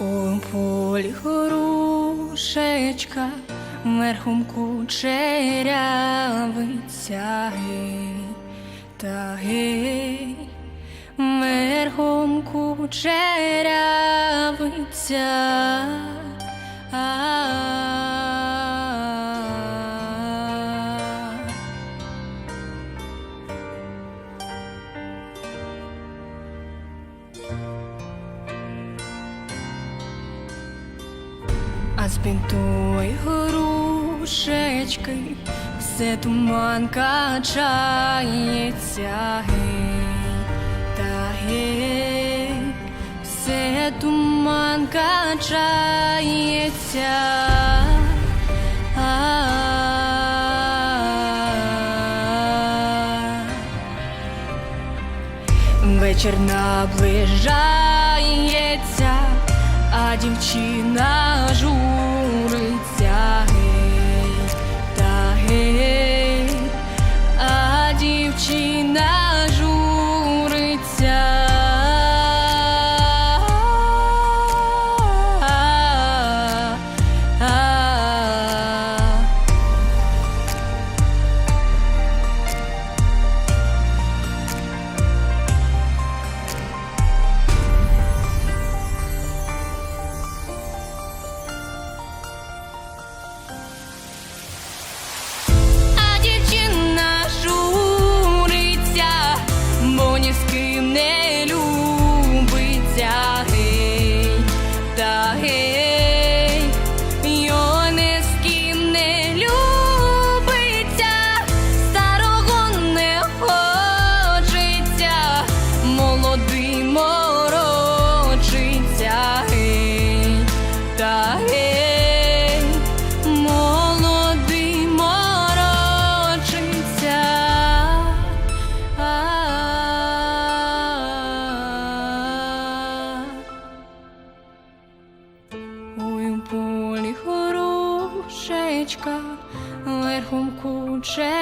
У полі хорушечка, верхом кучерявиця гей, та гей, верхом кучерявиця. А з тої горушечки все туман качається, гей, та гей, все туман качається. Вечір наближається, а дівчина журиться полі хорошечка, верхом кучерявиця.